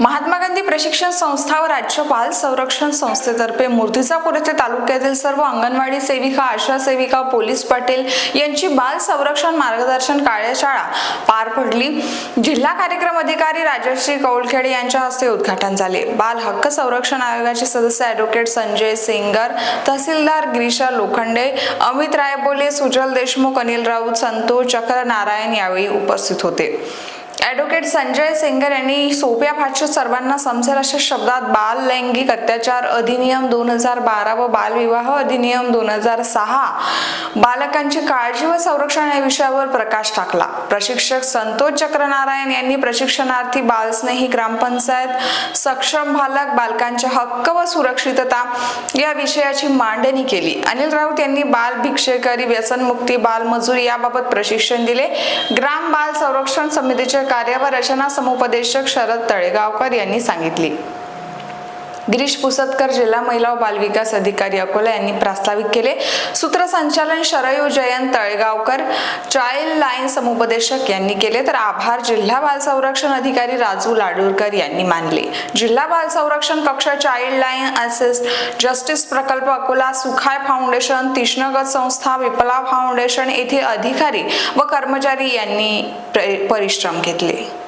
महात्मा गांधी प्रशिक्षण संस्था व राज्य बाल संरक्षण संस्थेतर्फे मूर्तिजापूर येथे तालुक्यातील सर्व अंगणवाडी सेविका आशा सेविका पोलीस पाटील यांची बाल संरक्षण मार्गदर्शन कार्यशाळा पार पडली. जिल्हा कार्यक्रम अधिकारी राजश्री कौलखेडे यांच्या हस्ते उद्घाटन झाले. बाल हक्क संरक्षण आयोगाचे सदस्य ॲडव्होकेट संजय सेंगर तहसीलदार गिरीशा लोखंडे अमित रायबोले सुजल देशमुख अनिल राऊत संतोष चक्र नारायण यावेळी उपस्थित होते. ॲडव्होकेट संजय सेंगर यांनी सोप्या भाषेत सर्वांना समजेल अशा शब्दात बाल लैंगिक अत्याचार अधिनियम दोन हजार बारा व बालविवाह अधिनियम दोन हजार सहा बालकांची काळजी व संरक्षण या विषयावर प्रकाश टाकला. प्रशिक्षक संतोष चक्रनारायण यांनी प्रशिक्षणार्थी बालस्नेही ग्रामपंचायत सक्षम बालक बालकांचे हक्क व सुरक्षितता या विषयाची मांडणी केली. अनिल राऊत यांनी बाल भिक्षेकरी व्यसनमुक्ती बालमजुरी याबाबत प्रशिक्षण दिले. ग्राम बाल संरक्षण समितीचे कार्य रचना समुपदेशक शरद तळेगावकर यांनी सांगितली. गिरीश पुसतकर जिल्हा महिला व बालविकास अधिकारी अकोला यांनी प्रास्ताविक केले. सूत्रसंचालन शरयू जयंत तळेगावकर चाइल्ड लाईन समुपदेशक यांनी केले. तर आभार जिल्हा बाल संरक्षण अधिकारी राजू लाडूरकर यांनी मानले. जिल्हा बाल संरक्षण कक्ष चाइल्ड लाईन असिस्ट जस्टिस प्रकल्प अकोला सुखाय फाउंडेशन तिष्णगत संस्था विपला फाउंडेशन येथे अधिकारी व कर्मचारी यांनी परिश्रम घेतले.